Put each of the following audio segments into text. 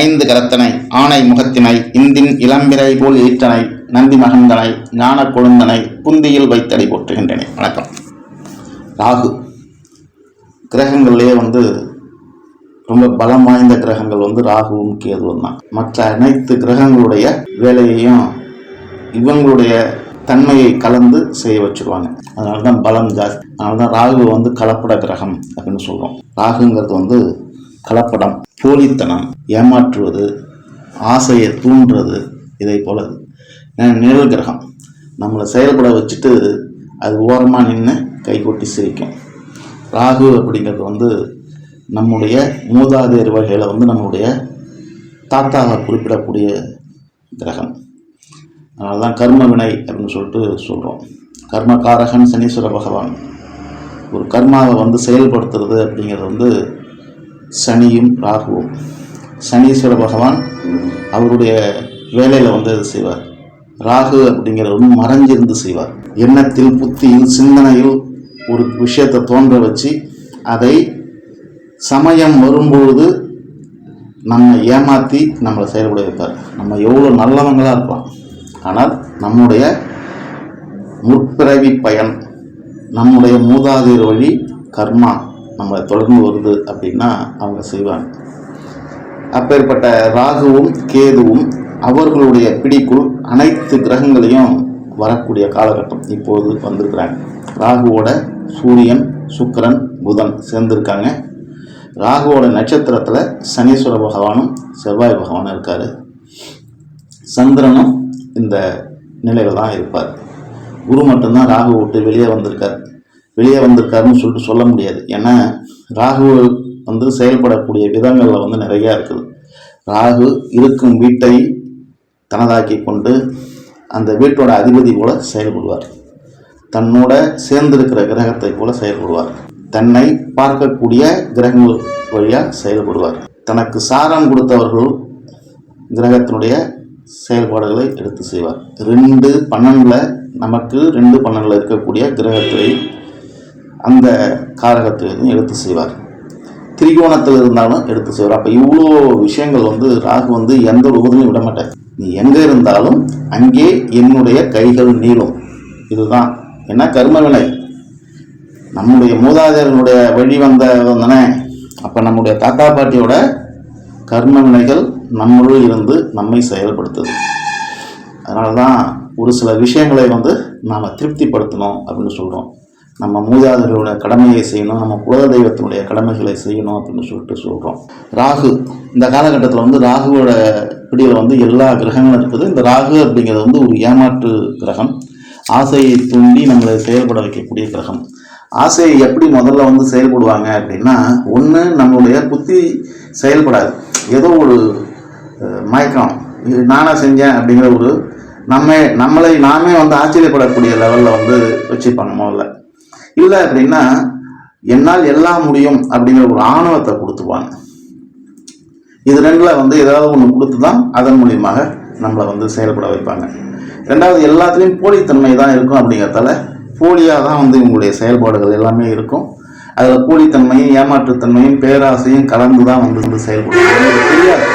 ஐந்து கரத்தனை ஆணை முகத்தினை இந்தின் இளம்பிரை போல் ஈற்றனை நந்தி மகந்தனை ஞான கொழுந்தனை புந்தியில் வைத்தடி போற்றுகின்றன. வணக்கம். ராகு. கிரகங்கள்லேயே வந்து ரொம்ப பலம் வாய்ந்த கிரகங்கள் வந்து ராகுவும் கேதுவும் தான். மற்ற அனைத்து கிரகங்களுடைய வேலையையும் இவங்களுடைய தன்மையை கலந்து செய்ய வச்சிருவாங்க. அதனால தான் பலம் ஜாஸ்தி. அதனால தான் ராகு வந்து கலப்பட கிரகம் அப்படின்னு சொல்கிறோம் ராகுங்கிறது வந்து கலப்படம். போலித்தனம் ஏமாற்றுவது ஆசையை தூண்டுறது இதை போல. நிழல் கிரகம். நம்மளை செயல்பட வச்சுட்டு அது ஓரமாக நின்று கைகொட்டி சிரிக்கும். ராகு அப்படிங்கிறது வந்து நம்முடைய மூதாதையர் வகையில் வந்து நம்முடைய தாத்தாவை குறிப்பிடக்கூடிய கிரகம். அதனால தான் கர்ம வினை அப்படின்னு சொல்லிட்டு சொல்கிறோம் கர்மகாரகன் சனீஸ்வர பகவான். ஒரு கர்மாவை வந்து செயல்படுத்துறது அப்படிங்கிறது வந்து சனியும் ராகுவும். சனீஸ்வர பகவான் அவருடைய வேலையில் வந்து அது செய்வார்? ராகு அப்படிங்கிறவரும் மறைஞ்சிருந்து செய்வார். எண்ணத்தில் புத்தியில் சிந்தனையில் ஒரு விஷயத்தை தோன்ற வச்சு அதை சமயம் வரும்பொழுது நம்ம ஏமாற்றி நம்மளை செயல்பட வைப்பார். நம்ம எவ்வளோ நல்லவங்களாக இருப்போம். ஆனால் நம்முடைய முற்பிறவி பயன் நம்முடைய மூதாதையர் வழி கர்மா. நம்மளை தொடர்ந்து வருது அப்படின்னா அவங்க செய்வாங்க. அப்பேற்பட்ட ராகுவும் கேதுவும் அவர்களுடைய பிடிக்குள் அனைத்து கிரகங்களையும் வரக்கூடிய காலகட்டம் இப்போது வந்திருக்கிறாங்க. ராகுவோட சூரியன் சுக்கிரன் புதன் சேர்ந்திருக்காங்க. ராகுவோட நட்சத்திரத்தில் சனீஸ்வர பகவானும் செவ்வாய் பகவானும் இருக்கார். சந்திரனும் இந்த நிலையில் தான் இருப்பார். குரு மட்டும்தான் ராகு விட்டு வெளியே வந்திருக்கார். வெளியே வந்திருக்காருன்னு சொல்லிட்டு சொல்ல முடியாது. ஏன்னா ராகு வந்து செயல்படக்கூடிய விதங்களில் வந்து நிறையா இருக்குது. ராகு இருக்கும் வீட்டை தனதாக்கி கொண்டு அந்த வீட்டோட அதிபதி போல செயல்படுவார். தன்னோட சேர்ந்திருக்கிற கிரகத்தை போல செயல்படுவார். தன்னை பார்க்கக்கூடிய கிரகங்கள் வழியாக செயல்படுவார். தனக்கு சாரம் கொடுத்தவர்கள் கிரகத்தினுடைய செயல்பாடுகளை எடுத்து செய்வார். ரெண்டு பன்னெண்டில் நமக்கு ரெண்டு பன்னெண்டில் இருக்கக்கூடிய கிரகத்தை அந்த காரகத்திலிருந்து எடுத்து செய்வார். திரிகோணத்தில் இருந்தாலும் எடுத்து செய்வார். அப்போ இவ்வளோ விஷயங்கள் வந்து ராகு வந்து எந்த ஒரு உதவியும் விட மாட்டார். நீ எங்கே இருந்தாலும் அங்கே என்னுடைய கைகள் நீளும். இதுதான். என்ன? கர்மவினை நம்முடைய மூதாதையர்களுடைய வழி வந்த வந்தனே. அப்போ நம்முடைய தாத்தா பாட்டியோட கர்ம வினைகள் நம்மளும் இருந்து நம்மை செயல்படுத்துது. அதனால தான் ஒரு சில விஷயங்களை வந்து நாம் திருப்திப்படுத்தணும் அப்படின்னு சொல்கிறோம் நம்ம மூதாதையோட கடமையை செய்யணும் நம்ம குல தெய்வத்தினுடைய கடமைகளை செய்யணும் அப்படின்னு சொல்லிட்டு சொல்கிறோம் ராகு இந்த காலகட்டத்தில் வந்து ராகுவோட பிடியில் வந்து எல்லா கிரகங்களும் இருக்குது. இந்த ராகு அப்படிங்கிறது வந்து ஒரு ஏமாற்று கிரகம். ஆசையை தூண்டி நம்மளை செயல்பட வைக்கக்கூடிய கிரகம். ஆசையை எப்படி முதல்ல வந்து செயல்படுவாங்க அப்படின்னா ஒன்று நம்மளுடைய புத்தி செயல்படாது. ஏதோ ஒரு மயக்கம். இது நானாக செஞ்சேன் அப்படிங்கிற ஒரு நம்ம நம்மளை நாமே வந்து ஆச்சரியப்படக்கூடிய லெவலில் வந்து வச்சுப்பாங்க முதல்ல. இல்லை அப்படின்னா என்னால் எல்லாம் முடியும் அப்படிங்கிற ஒரு ஆணவத்தை கொடுத்துப்பாங்க இது ரெண்டில் வந்து ஏதாவது ஒன்று கொடுத்து தான் அதன் மூலியமாக நம்மளை வந்து செயல்பட வைப்பாங்க. ரெண்டாவது எல்லாத்துலேயும் போலித்தன்மை தான் இருக்கும் அப்படிங்கிறதால போலியாக தான் வந்து இவங்களுடைய செயல்பாடுகள் எல்லாமே இருக்கும். அதில் போலித்தன்மையும் ஏமாற்றுத்தன்மையும் பேராசையும் கலந்து தான் வந்து வந்து செயல்படும் தெரியாது.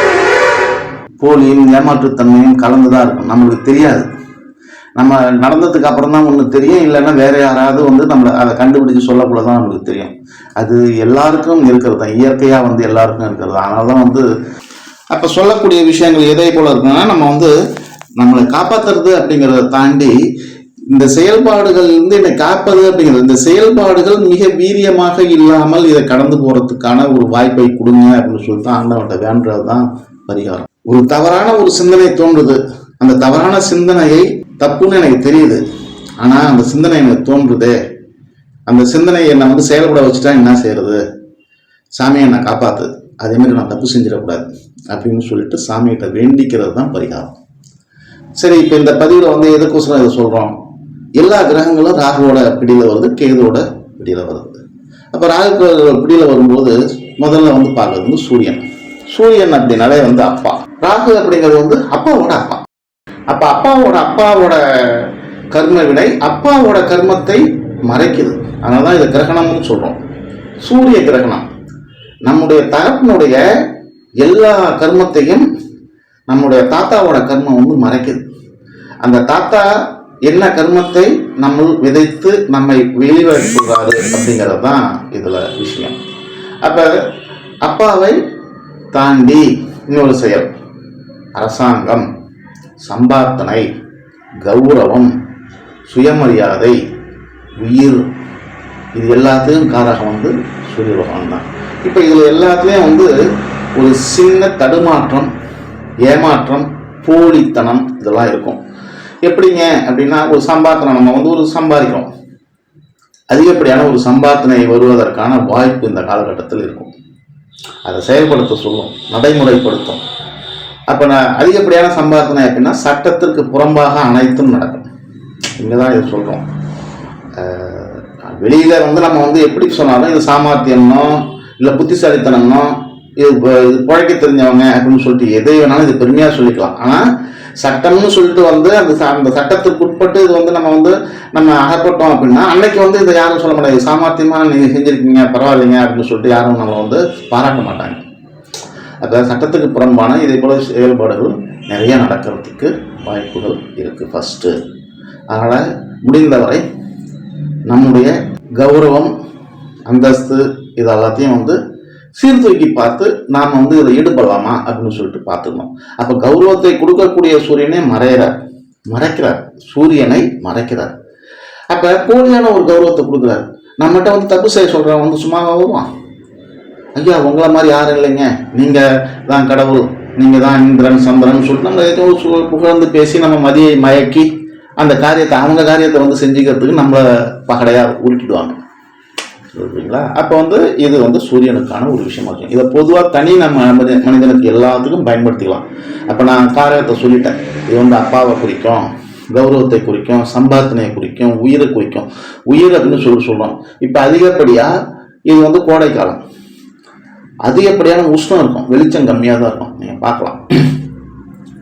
போலியும் ஏமாற்றுத்தன்மையும் கலந்து தான் இருக்கும். நம்மளுக்கு தெரியாது. நம்ம நடந்ததுக்கு அப்புறம் தான் ஒன்று தெரியும் இல்லைன்னா வேற யாராவது வந்து நம்மளை அதை கண்டுபிடிச்சு சொல்லக்குள்ள தான் நம்மளுக்கு தெரியும். அது எல்லாருக்கும் இருக்கிறது தான். இயற்கையாக வந்து எல்லாருக்கும் இருக்கிறது அதனால தான் வந்து அப்போ சொல்லக்கூடிய விஷயங்கள் எதை போல இருக்குன்னா நம்ம வந்து நம்மளை காப்பாற்றுறது அப்படிங்கிறத தாண்டி இந்த செயல்பாடுகள் இருந்து என்னை காப்பது அப்படிங்கிறது இந்த செயல்பாடுகள் மிக வீரியமாக இல்லாமல் இதை கடந்து போகிறதுக்கான ஒரு வாய்ப்பை கொடுங்க அப்படின்னு சொல்லிட்டு ஆண்டவன்கிட்ட வேண்டது தான் பரிகாரம். ஒரு தவறான ஒரு சிந்தனை தோன்றுது. அந்த தவறான சிந்தனையை தப்புன்னு எனக்கு தெரியுது. ஆனா அந்த சிந்தனை எனக்கு தோன்றுதே. அந்த சிந்தனை என்னை வந்து செயல்பட வச்சுட்டா என்ன செய்யறது? சாமியை என்னை காப்பாத்து. அதே மாதிரி நான் தப்பு செஞ்சிடக்கூடாது அப்படின்னு சொல்லிட்டு சாமிகிட்ட வேண்டிக்கிறது தான் பரிகாரம். சரி இப்போ இந்த பதிவில் வந்து எதுக்கோசரம் இதை சொல்கிறோம் எல்லா கிரகங்களும் ராகுவோட பிடியில் வருது கேதுவோட பிடியில் வருது. அப்போ ராகு பிடியில் வரும்போது முதல்ல வந்து பார்க்கறது வந்து சூரியன். சூரியன் அப்படின்னாலே வந்து அப்பா. ராகு அப்படிங்கிறது வந்து அப்பாவோட அப்பா. அப்போ அப்பாவோட அப்பாவோட கர்ம வினை அப்பாவோட கர்மத்தை மறைக்குது. அதனால தான் இதை கிரகணம்னு சொல்கிறோம் சூரிய கிரகணம். நம்முடைய தகப்பனுடைய எல்லா கர்மத்தையும் நம்முடைய தாத்தாவோட கர்மம் வந்து மறைக்குது. அந்த தாத்தா என்ன கர்மத்தை நம்ம விதைத்து நம்மை வெளிவடுத்துகிறாரு அப்படிங்கிறது தான் இதில் விஷயம். அப்போ அப்பாவை தாண்டி இன்னொரு செயல். அரசாங்கம். சம்பார்த்தனை கௌரவம் சுயமரியாதை உயிர் இது எல்லாத்தையும் காரகம் வந்து சூரிய பகவான் தான். இப்போ இதில் எல்லாத்துலேயும் வந்து ஒரு சின்ன தடுமாற்றம் ஏமாற்றம் போலித்தனம் இதெல்லாம் இருக்கும். எப்படிங்க அப்படின்னா ஒரு சம்பாத்தனை நம்ம வந்து ஒரு சம்பாதிக்கிறோம். அதிகப்படியான ஒரு சம்பாத்தனை வருவதற்கான வாய்ப்பு இந்த காலகட்டத்தில் இருக்கும். அதை செயல்படுத்த சொல்லும் நடைமுறைப்படுத்தும். அப்போ நான் அதிகப்படியான சம்பாதனை அப்படின்னா சட்டத்திற்கு புறம்பாக அனைத்தும் நடக்கும். இங்கே தான் இதை சொல்கிறோம் வெளியில் வந்து நம்ம வந்து எப்படி சொன்னாலும் இது சாமர்த்தியம்னோ இல்லை புத்திசாலித்தனம்னோ இது இது புழைக்க தெரிஞ்சவங்க அப்படின்னு சொல்லிட்டு எதை வேணாலும் இது பெருமையாக சொல்லிக்கலாம். ஆனால் சட்டம்னு சொல்லிட்டு வந்து அந்த ச- அந்த சட்டத்துக்கு உட்பட்டு இது வந்து நம்ம வந்து நம்ம அகப்பட்டோம் அப்படின்னா அன்னைக்கு வந்து இதை யாரும் சொல்ல மாட்டாங்க. சாமர்த்தியமாக நீங்கள் செஞ்சுருக்கீங்க பரவாயில்லைங்க அப்படின்னு சொல்லிட்டு யாரும் நம்ம வந்து பாராட்ட மாட்டாங்க. அப்போ சட்டத்துக்கு புறம்பான இதே போல செயல்பாடுகள் நிறைய நடக்கிறதுக்கு வாய்ப்புகள் இருக்குது ஃபஸ்ட்டு அதனால் முடிந்தவரை நம்முடைய கௌரவம் அந்தஸ்து இது எல்லாத்தையும் வந்து சீர்தூக்கி பார்த்து நாம் வந்து இதில் ஈடுபடலாமா அப்படின்னு சொல்லிட்டு பார்த்துக்கணும். அப்போ கௌரவத்தை கொடுக்கக்கூடிய சூரியனை மறையிறார். மறைக்கிறார். சூரியனை மறைக்கிறார். அப்போ போலியான ஒரு கௌரவத்தை கொடுக்குறாரு. நம்மகிட்ட வந்து தப்பு செய்ய சொல்கிறவன் வந்து சும்மா வருவான்? ஐயா உங்களை மாதிரி யாரும் இல்லைங்க. நீங்கள் தான் கடவுள் நீங்கள் தான் இந்திரன் சந்திரன் சொல்லிட்டு நம்ம ஏதோ புகழ்ந்து பேசி நம்ம மதியை மயக்கி அந்த காரியத்தை அவங்க காரியத்தை வந்து செஞ்சுக்கிறதுக்கு நம்மளை பகடையாக உருட்டிடுவாங்க. சொல்றீங்களா அப்போ வந்து இது வந்து சூரியனுக்கான ஒரு விஷயமா இருக்கும். இதை பொதுவாக தனி நம்ம மனித- மனிதனுக்கு எல்லாத்துக்கும் பயன்படுத்திக்கலாம். அப்போ நான் காரியத்தை சொல்லிட்டேன். இது வந்து அப்பாவை குறிக்கும் கௌரவத்தை குறிக்கும் சம்பாத்தனையை குறிக்கும் உயிரை குறிக்கும். உயிர் அப்படின்னு சொல்லி சொல்கிறோம் இப்போ அதிகப்படியாக இது வந்து கோடைக்காலம். அதிகப்படியான உஷ்ணம் இருக்கும்? வெளிச்சம் கம்மியாக தான் இருக்கும். நீங்கள் பார்க்கலாம்.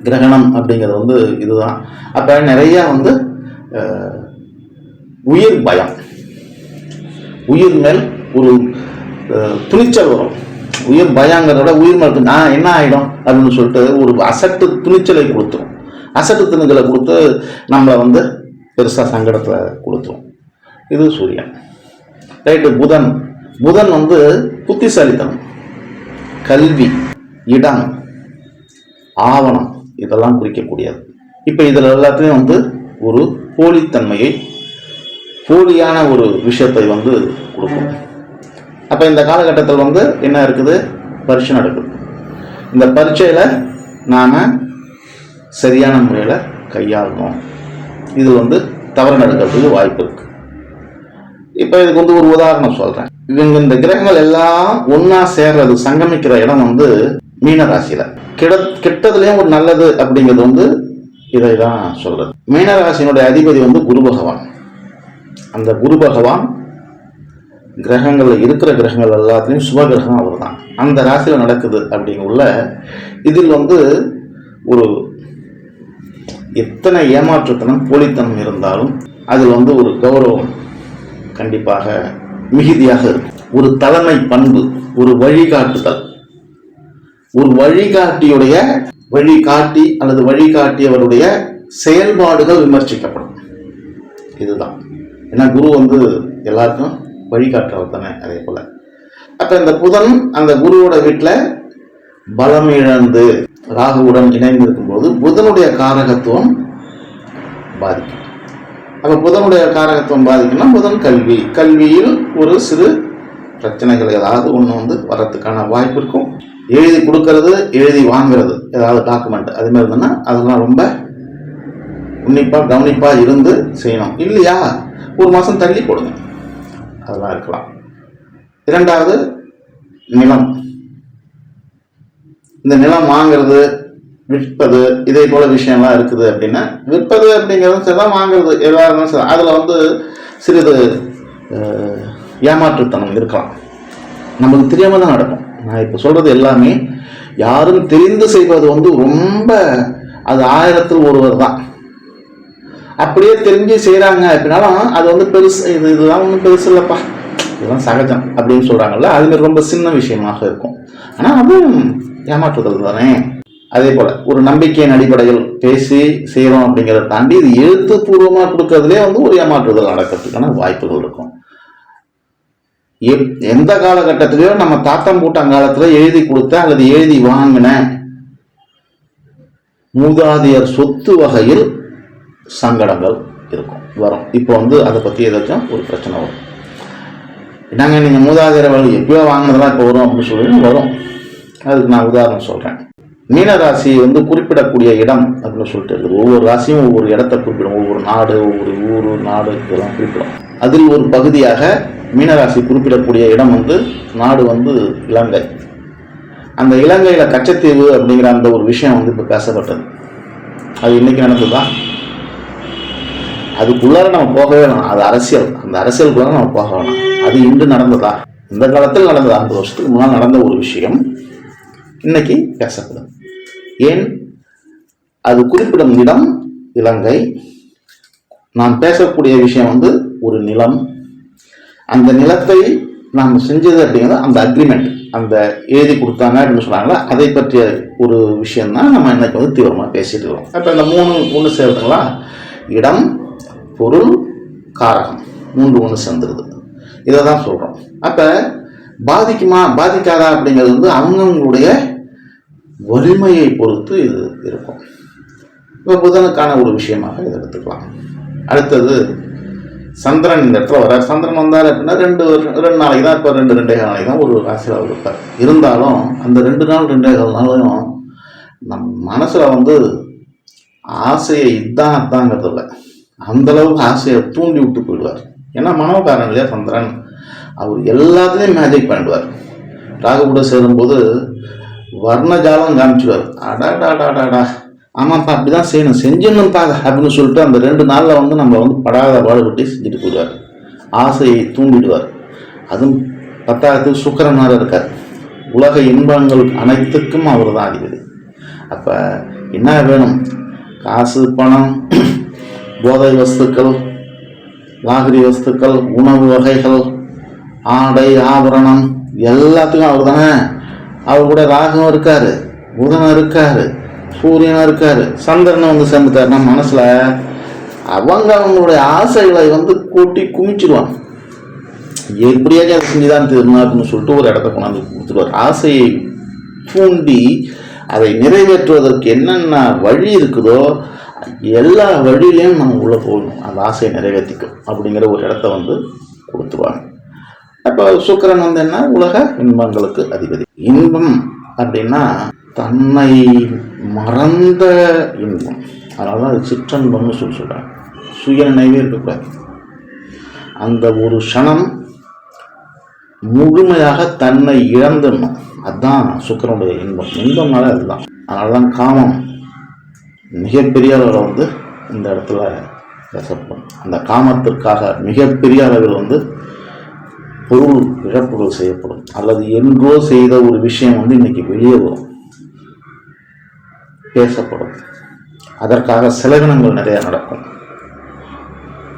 கிரகணம் அப்படிங்கிறது வந்து இதுதான். அப்போ நிறையா வந்து உயிர் பயம். உயிர் மேல் ஒரு துணிச்சல் வரும். உயிர் பயங்கிறத விட உயிர் மேல் நான் என்ன ஆகிடும் அப்படின்னு சொல்லிட்டு ஒரு அசட்டு துணிச்சலை கொடுத்துரும். அசட்டு துணிச்சலை கொடுத்து நம்மளை வந்து பெருசாக சங்கடத்தில் கொடுத்துரும். இது சூரியன். ரைட்டு புதன். புதன் வந்து புத்திசாலித்தனம். கல்வி இடம் ஆவணம் இதெல்லாம் குறிக்கக்கூடியது. இப்போ இதில் எல்லாத்துலேயும் வந்து ஒரு போலித்தன்மையை போலியான ஒரு விஷயத்தை வந்து கொடுக்கும். அப்போ இந்த காலகட்டத்தில் வந்து என்ன இருக்குது? பரீட்சை நடக்குது. இந்த பரீட்சையில் நாம் சரியான முறையில் கையாளணும். இது வந்து தவறு நடக்கிறதுக்கு வாய்ப்பு இருக்குது இப்போ இதுக்கு வந்து ஒரு உதாரணம் சொல்கிறேன் இவங்க இந்த கிரகங்கள் எல்லாம் ஒன்றா சேர்றது சங்கமிக்கிற இடம் வந்து மீன ராசியில கிட கெட்டதுலேயும் ஒரு நல்லது அப்படிங்கிறது வந்து இதை தான் சொல்றது. மீனராசியினுடைய அதிபதி வந்து குரு பகவான். அந்த குரு பகவான் கிரகங்களில் இருக்கிற கிரகங்கள் எல்லாத்துலேயும் சுப கிரகம் அவர் தான் அந்த ராசியில் நடக்குது அப்படிங்குள்ள இதில் வந்து ஒரு எத்தனை ஏமாற்றுத்தனம் போலித்தனம் இருந்தாலும் அதில் வந்து ஒரு கௌரவம் கண்டிப்பாக மிகுதியாக இருக்கும். ஒரு தலைமை பண்பு ஒரு வழிகாட்டுதல். ஒரு வழிகாட்டியுடைய வழிகாட்டி அல்லது வழிகாட்டியவருடைய செயல்பாடுகள் விமர்சிக்கப்படும். இதுதான். ஏன்னா குரு வந்து எல்லாருக்கும் வழிகாட்டுறவர் தானே அதே போல. அப்ப இந்த புதன் அந்த குருவோட வீட்டில் பலம் இழந்து ராகுவுடன் இணைந்து இருக்கும்போது புதனுடைய காரகத்துவம் பாதிக்கும். அப்போ புதனுடைய காரகத்துவம் பாதிக்குன்னா புதன் கல்வி. கல்வியில் ஒரு சிறு பிரச்சனைகள் ஏதாவது ஒன்று வந்து வர்றதுக்கான வாய்ப்பு இருக்கும். எழுதி கொடுக்கறது எழுதி வாங்குறது ஏதாவது டாக்குமெண்ட் அது மாதிரி இருந்ததுன்னா அதெல்லாம் ரொம்ப உன்னிப்பாக கவனிப்பாக இருந்து செய்யணும். இல்லையா? ஒரு மாதம் தள்ளி போடுங்க. அதெல்லாம் இருக்கலாம். இரண்டாவது நிலம். இந்த நிலம் வாங்குறது விற்பது இதே போல விஷயம்லாம் இருக்குது அப்படின்னா விற்பது அப்படிங்கிறது சரிதான் வாங்குறது எதாக இருந்தாலும் சரி அதில் வந்து சிறிது ஏமாற்றுத்தனம் இருக்கலாம். நமக்கு தெரியாம தான் நடக்கும். நான் இப்போ சொல்றது எல்லாமே யாரும் தெரிந்து செய்வது வந்து ரொம்ப அது ஆயிரத்தில் ஒருவர் தான். அப்படியே தெரிஞ்சு செய்கிறாங்க அப்படின்னாலும் அது வந்து பெருசு இது இதுதான் ஒன்றும் பெருசு இல்லைப்பா. இதெல்லாம் சகஜம் அப்படின்னு சொல்கிறாங்கல்ல அது மாதிரி ரொம்ப சின்ன விஷயமாக இருக்கும். ஆனால் அதுவும் ஏமாற்றுதல் தானே? அதே போல ஒரு நம்பிக்கையின் அடிப்படையில் பேசி செய்கிறோம் அப்படிங்கிறத தாண்டி இது எழுத்துப்பூர்வமாக கொடுக்கறதுலே வந்து ஒரு ஏமாற்றுதல் நடக்கிறதுக்கான வாய்ப்புகள் இருக்கும். எப்- எந்த காலகட்டத்திலையோ நம்ம தாத்தம் காலத்தில் எழுதி கொடுத்த அல்லது எழுதி வாங்கின மூதாதையர் சொத்து வகையில் சங்கடங்கள் இருக்கும் வரும். இப்போ வந்து அதை பற்றி ஏதாச்சும் ஒரு பிரச்சனை வரும். என்னங்க நீங்கள் மூதாதையர் வழி எப்பயோ வாங்கினதெல்லாம் இப்போ வரும் அப்படின்னு சொல்லி வரும். அதுக்கு நான் உதாரணம் சொல்கிறேன் மீனராசி வந்து குறிப்பிடக்கூடிய இடம் அப்படின்னு சொல்லிட்டு இருக்குது. ஒவ்வொரு ராசியும் ஒவ்வொரு இடத்தை குறிப்பிடும். ஒவ்வொரு நாடு ஒவ்வொரு ஊர் நாடு இதெல்லாம் குறிப்பிடும். அதில் ஒரு பகுதியாக மீனராசி குறிப்பிடக்கூடிய இடம் வந்து நாடு வந்து இலங்கை. அந்த இலங்கையில் கச்சத்தீவு அப்படிங்கிற அந்த ஒரு விஷயம் வந்து இப்போ பேசப்பட்டது. அது இன்றைக்கி நடந்ததா? அதுக்குள்ளார நம்ம போகவே வேணாம். அது அரசியல். அந்த அரசியலுக்குள்ளார நம்ம போக வேணாம். அது இன்று நடந்ததா? இந்த காலத்தில் நடந்ததா? அந்த வருஷத்துக்கு முன்னால் நடந்த ஒரு விஷயம் இன்னைக்கு பேசப்படும். ஏன்? அது குறிப்பிடும் இடம் இலங்கை. நான் பேசக்கூடிய விஷயம் வந்து ஒரு நிலம். அந்த நிலத்தை நாம் செஞ்சது அப்படிங்கிறது அந்த அக்ரிமெண்ட் அந்த எழுதி கொடுத்தாங்க அப்படின்னு சொன்னாங்களா? அதை பற்றிய ஒரு விஷயந்தான் நம்ம இன்னைக்கு வந்து தீவிரமாக பேசிட்டு இருக்கோம் அப்போ இந்த மூணு ஒன்று சேர்த்துங்களா? இடம் பொருள் காரகம். மூன்று ஒன்று சேர்ந்துருது. இதை தான் சொல்கிறோம் அப்போ பாதிக்குமா பாதிக்காதா அப்படிங்கிறது வந்து அவங்கவுங்களுடைய வலிமையை பொறுத்து இது இருக்கும். இப்போ புதனுக்கான ஒரு விஷயமாக இதை எடுத்துக்கலாம். அடுத்தது சந்திரன் இந்த இடத்துல வரார் சந்திரன் வந்தார் அப்படின்னா ரெண்டு ரெண்டு நாளைக்கு தான் இப்போ ரெண்டு ரெண்டே கால் நாளைக்கு தான் ஒரு ராசியில் அவர் இருப்பார். இருந்தாலும் அந்த ரெண்டு நாள் ரெண்டே கால் நாளையும் நம் மனசில் வந்து ஆசையை இதான் அதாங்கிறது இல்லை. அந்தளவுக்கு ஆசையை தூண்டி விட்டு போயிடுவார். ஏன்னா மனோகாரன் இல்லையா சந்திரன்? அவர் எல்லாத்துலேயும் மேஜிக் பண்ணிடுவார். ராகு கூட சேரும்போது வர்ணஜாலம் காமிச்சுவார் அடாடாடாடாடா ஆமாப்பா அப்படி தான் செய்யணும் செஞ்சிடணும்ப்பா அப்படின்னு சொல்லிட்டு அந்த ரெண்டு நாளில் வந்து நம்ம வந்து படாத பாடுபட்டு செஞ்சுட்டு போயிடுவார். ஆசையை தூண்டிடுவார். அதுவும் பத்தாயிரத்துக்கு சுக்கரனாக இருக்கார். உலக இன்பங்கள் அனைத்துக்கும் அவர் தான் அதிபதி. அப்போ என்ன வேணும்? காசு பணம் போதை வஸ்துக்கள் லாகிரி வஸ்துக்கள் உணவு வகைகள் ஆடை ஆபரணம் எல்லாத்துக்கும் அவர் தானே அவர் கூட ராகம் இருக்காரு புதன் இருக்காரு சூரியனும் இருக்காரு சந்திரன் வந்து சேர்ந்துட்டாருன்னா மனசில் அவங்க அவங்களுடைய ஆசைகளை வந்து கூட்டி குமிச்சிடுவாங்க எப்படியாச்சும் அதை செஞ்சுதான் தீரணும் அப்படின்னு சொல்லிட்டு ஒரு இடத்த கொண்டாந்து கொடுத்துருவார். ஆசையை தூண்டி அதை நிறைவேற்றுவதற்கு என்னென்ன வழி இருக்குதோ எல்லா வழியிலையும் நம்ம உள்ளே போகணும். அந்த ஆசையை நிறைவேற்றிக்கும் அப்படிங்கிற ஒரு இடத்த வந்து கொடுத்துருவாங்க. அப்போ சுக்கிரன் வந்து என்ன? உலக இன்பங்களுக்கு அதிபதி. இன்பம் அப்படின்னா தன்னை மறந்த இன்பம். அதனால தான் அது சிற்றன்பம்னு சொல்லி சொல்கிறாங்க சுய நினைவே இருக்கக்கூடாது. அந்த ஒரு க்ஷணம் முழுமையாக தன்னை இழந்துடணும். அதுதான் சுக்கரனுடைய இன்பம். இன்பம்னால அதுதான். அதனால தான் காமம் மிகப்பெரிய அளவில் வந்து இந்த இடத்துல ரசப்படும் அந்த காமத்திற்காக மிகப்பெரிய அளவில் வந்து பொருள் இழப்புகள் செய்யப்படும். அல்லது என்றோ செய்த ஒரு விஷயம் வந்து இன்னைக்கு வெளியே வரும். பேசப்படும். அதற்காக செலவினங்கள் நிறைய நடக்கும்.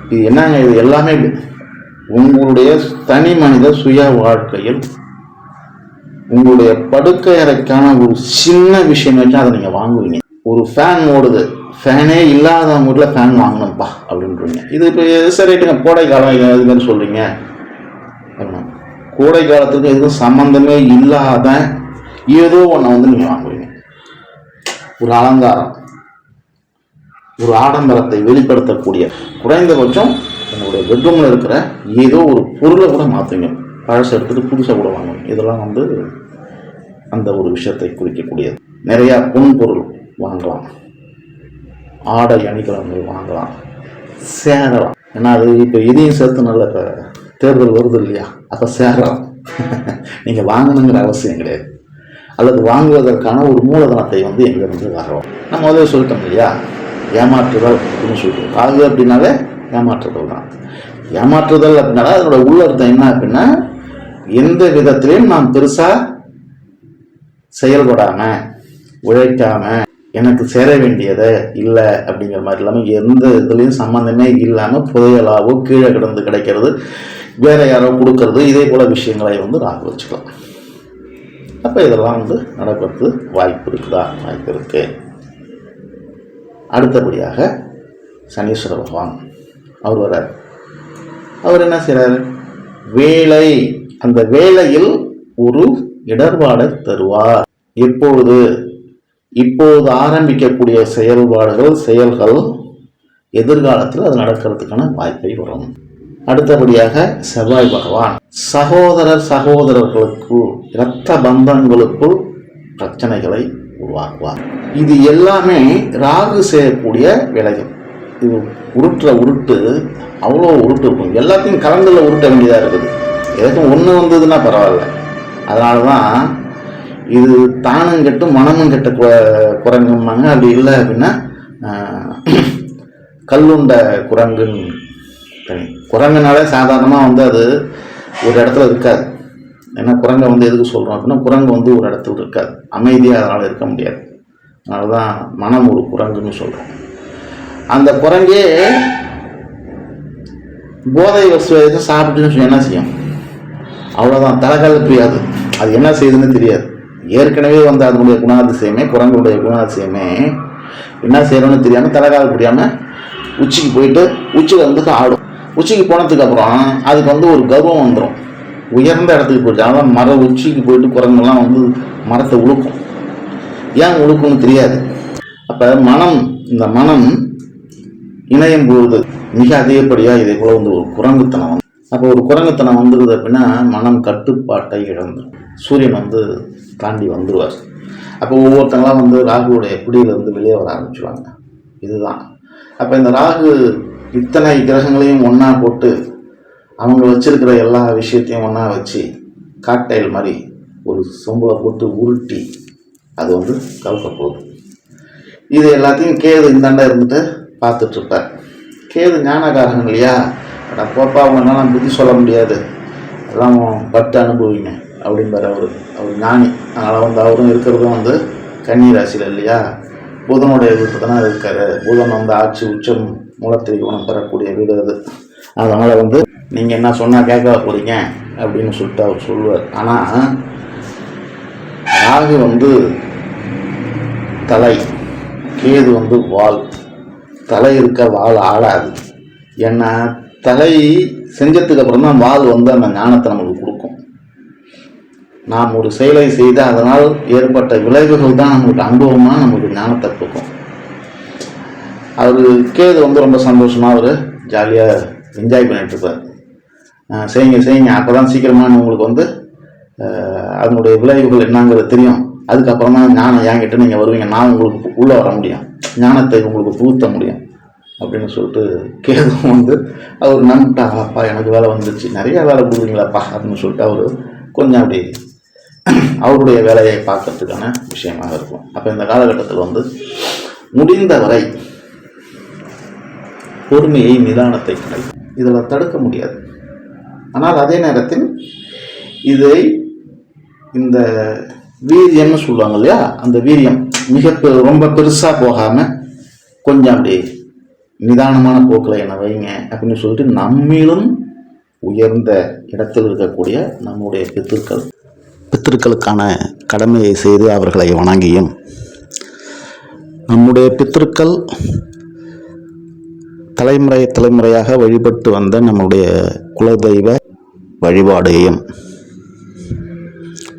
இது என்னங்க? இது எல்லாமே உங்களுடைய தனி மனித சுய வாழ்க்கையில் உங்களுடைய படுக்கை அறைக்கான ஒரு சின்ன விஷயம் வச்சு அதை நீங்கள் வாங்குவீங்க. ஒரு ஃபேன் ஓடுது. ஃபேனே இல்லாதவங்க வீட்டில் ஃபேன் வாங்கணும்ப்பா அப்படின்றீங்க. இது இப்போ சரி ரைட்டுங்க கோடை காலம் இது மாதிரி சொல்கிறீங்க கோடை காலத்துக்கு எதுவும் சம்மந்தமே இல்லாத ஏதோ ஒன்றை வந்து நீங்கள் வாங்குவீங்க ஒரு அலங்காரம் ஒரு ஆடம்பரத்தை வெளிப்படுத்தக்கூடிய குறைந்தபட்சம் உங்களுடைய பெட்ரூமில் இருக்கிற ஏதோ ஒரு பொருளை கூட மாற்றுங்க பழசை எடுத்துட்டு புதுசாக கூட வாங்குவீங்க இதெல்லாம் வந்து அந்த ஒரு விஷயத்தை குறிக்கக்கூடியது. நிறையா பொன் பொருள் வாங்கலாம். ஆடை அணிகலன்கள் வாங்கலாம். சேரலாம். ஏன்னா அது இப்போ இதையும் சேர்த்து நல்ல இப்போ தேர்தல் வருது இல்லையா? அப்போ சேரலாம் நீங்கள் வாங்கணுங்கிற அவசியம் கிடையாது. அல்லது வாங்குவதற்கான ஒரு மூலதனத்தை வந்து எங்கிருந்து வரோம் நம்ம முதல்ல சொல்லிட்டோம் இல்லையா? ஏமாற்றுதல் அப்படின்னு சொல்லிட்டு. காது அப்படின்னாலே ஏமாற்றுதல் தான். ஏமாற்றுதல் அப்படின்னால அதனோட உள்ளர்த்தம் என்ன அப்படின்னா எந்த விதத்திலையும் நாம் பெருசாக செயல்படாமல் உழைக்காமல் எனக்கு சேர வேண்டியதை இல்லை அப்படிங்கிற மாதிரி இல்லாமல் எந்த இதுலேயும் சம்மந்தமே இல்லாமல் புதையலாவோ கீழே கிடந்து கிடைக்கிறது வேற யாரோ கொடுக்கறது இதே போல விஷயங்களை வந்து நாங்கள் வச்சுக்கலாம். அப்போ இதெல்லாம் வந்து நடக்கிறது வாய்ப்பு இருக்குதா? வாய்ப்பு இருக்கு. அடுத்தபடியாக சனீஸ்வர பகவான் அவர் வர்றார். அவர் என்ன செய்கிறார் வேலை அந்த வேலையில் ஒரு இடர்பாடை தருவார். எப்பொழுது? இப்போது ஆரம்பிக்கக்கூடிய செயல்பாடுகள் செயல்கள் எதிர்காலத்தில் அது நடக்கிறதுக்கான வாய்ப்பை வரும். அடுத்தபடியாக செவ்வாய் பகவான். சகோதரர் சகோதரர்களுக்குள் இரத்த பந்தங்களுக்குள் பிரச்சனைகளை உருவாக்குவார். இது எல்லாமே ராகு செய்யக்கூடிய விலகம் இது உருட்டுற உருட்டு அவ்வளோ உருட்டு இருக்கும். எல்லாத்தையும் கலந்துல உருட்ட வேண்டியதாக இருக்குது. எதுக்கும் ஒன்று வந்ததுன்னா பரவாயில்ல. அதனால தான் இது தானும் கெட்டு மனமும் கெட்ட கு- குரங்கும்பாங்க. அப்படி இல்லை அப்படின்னா கல்லுண்ட குரங்குன்னு குரங்குனாலே சாதாரணமாக வந்து அது ஒரு இடத்துல இருக்காது. ஏன்னா குரங்கை வந்து எதுக்கு சொல்கிறோம் அப்படின்னா குரங்கு வந்து ஒரு இடத்துல இருக்காது. அமைதியாக அதனால் இருக்க முடியாது. அதனால தான் மனம் ஒரு குரங்குன்னு சொல்கிறோம் அந்த குரங்கே போதை வசதி எதுவும் சாப்பிட்டுன்னு சொல்லி என்ன செய்யும்? அவ்வளோதான் தலைகால புரியாது அது. என்ன செய்யுதுன்னு தெரியாது. ஏற்கனவே வந்து அதனுடைய குணாதிசயமே குரங்குடைய குணாதிசயமே என்ன செய்யணும்னு தெரியாமல் தலைகால புரியாமல் உச்சிக்கு போயிட்டு உச்சியில் வந்து ஆடும். உச்சிக்கு போனதுக்கப்புறம் அதுக்கு வந்து ஒரு கர்வம் வந்துடும் உயர்ந்த இடத்துக்கு போயிடுச்சு அதான் மர உச்சிக்கு போயிட்டு குரங்கெல்லாம் வந்து மரத்தை உழுக்கும். ஏன் உழுக்கும்னு தெரியாது. அப்போ மனம் இந்த மனம் இணையும் போது மிக அதிகப்படியாக இதே போல் வந்து ஒரு குரங்குத்தனம் வந்து அப்போ ஒரு குரங்குத்தனம் வந்துடுது அப்படின்னா மனம் கட்டுப்பாட்டை இழந்துடும் சூரியன் வந்து தாண்டி வந்துடுவார் அப்போ ஒவ்வொருத்தங்களாம் வந்து ராகுவுடைய பிடியிலிருந்து வெளியே வர ஆரம்பிச்சுவாங்க இதுதான். அப்போ இந்த ராகு இத்தனை கிரகங்களையும் ஒன்றா போட்டு அவங்க வச்சிருக்கிற எல்லா விஷயத்தையும் ஒன்றா வச்சு காக்டைல் மாதிரி ஒரு சொம்புல போட்டு உருட்டி அது வந்து கலக்க போகுது. இது எல்லாத்தையும் கேது இந்தாண்டா இருந்துட்டு பார்த்துட்ருப்பார். கேது ஞானகாரன் இல்லையா? அட போப்பா உங்களால் புத்தி சொல்ல முடியாது. எல்லாம் பட்டு அனுபவிங்க அப்படிம்பார் அவர். அவர் ஞானி. அதனால் வந்து அவரும் இருக்கிறதும் வந்து கன்னி ராசியில் இல்லையா? புதனுடைய வீட்டில் தானே புதன் வந்து ஆட்சி உச்சம் மூலத்திரிகோணம் பெறக்கூடிய வீடு அது. அதனால் வந்து நீங்கள் என்ன சொன்னால் கேட்க போறீங்க அப்படின்னு சொல்லிட்டு அவர் சொல்லுவார். ஆனால் ராகு வந்து தலை கேது வந்து வால். தலை இருக்க வால் ஆடாது. ஏன்னா தலை செஞ்சதுக்கு அப்புறம் தான் வால் வந்து அந்த ஞானத்தை நமக்கு கொடுக்கும். நாம் ஒரு செயலை செய்து அதனால் ஏற்பட்ட விளைவுகள் தான் நம்மளுக்கு அனுபவமாக நமக்கு ஞானத்தை கொடுக்கும். அவர் கேது வந்து ரொம்ப சந்தோஷமாக அவர் ஜாலியாக என்ஜாய் பண்ணிட்டு இருப்பார். செய்யுங்க செய்யுங்க. அப்போ தான் சீக்கிரமாக உங்களுக்கு வந்து அதனுடைய விளைவுகள் என்னங்கிறது தெரியும். அதுக்கப்புறமா ஞானம் என்கிட்ட நீங்கள் வருவீங்க. நான் உங்களுக்கு உள்ளே வர முடியும். ஞானத்தை உங்களுக்கு புகுத்த முடியும். அப்படின்னு சொல்லிட்டு கேதும் வந்து அவர் நம்பிட்டா அப்பா எனக்கு வேலை வந்துச்சு நிறைய வேலை கொடுக்குறீங்களாப்பா அப்படின்னு சொல்லிட்டு அவர் கொஞ்சம் அப்படி அவருடைய வேலையை பார்க்கறதுக்கான விஷயமாக இருக்கும். அப்போ இந்த காலகட்டத்தில் வந்து முடிந்தவரை பொறுமையை நிதானத்தை கிடை. இதில் தடுக்க முடியாது. ஆனால் அதே நேரத்தில் இதை இந்த வீரியம்னு சொல்லுவாங்க இல்லையா? அந்த வீரியம் மிக பெ- ரொம்ப பெருசாக போகாமல் கொஞ்சம் அப்படி நிதானமான போக்கில் என்ன வைங்க அப்படின்னு சொல்லிட்டு நம்மிலும் உயர்ந்த இடத்தில் இருக்கக்கூடிய நம்முடைய பித்திருக்கள் பித்திருக்களுக்கான கடமையை செய்து அவர்களை வணங்கியும் நம்முடைய பித்திருக்கள் தலைமுறை தலைமுறையாக வழிபட்டு வந்த நம்முடைய குலதெய்வ வழிபாடையும்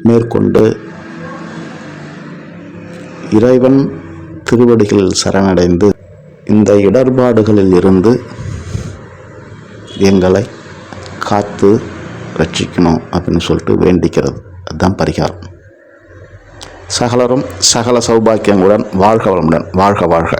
மேற்கொண்டு இறைவன் திருவடிகளில் சரணடைந்து இந்த இடர்பாடுகளில் இருந்து எங்களை காத்து ரட்சிக்கணும் அப்படின்னு சொல்லிட்டு வேண்டிக்கிறது. அதுதான் பரிகாரம். சகலரும் சகல சௌபாக்கியங்களுடன் வாழ்க வளமுடன். வாழ்க வாழ்க.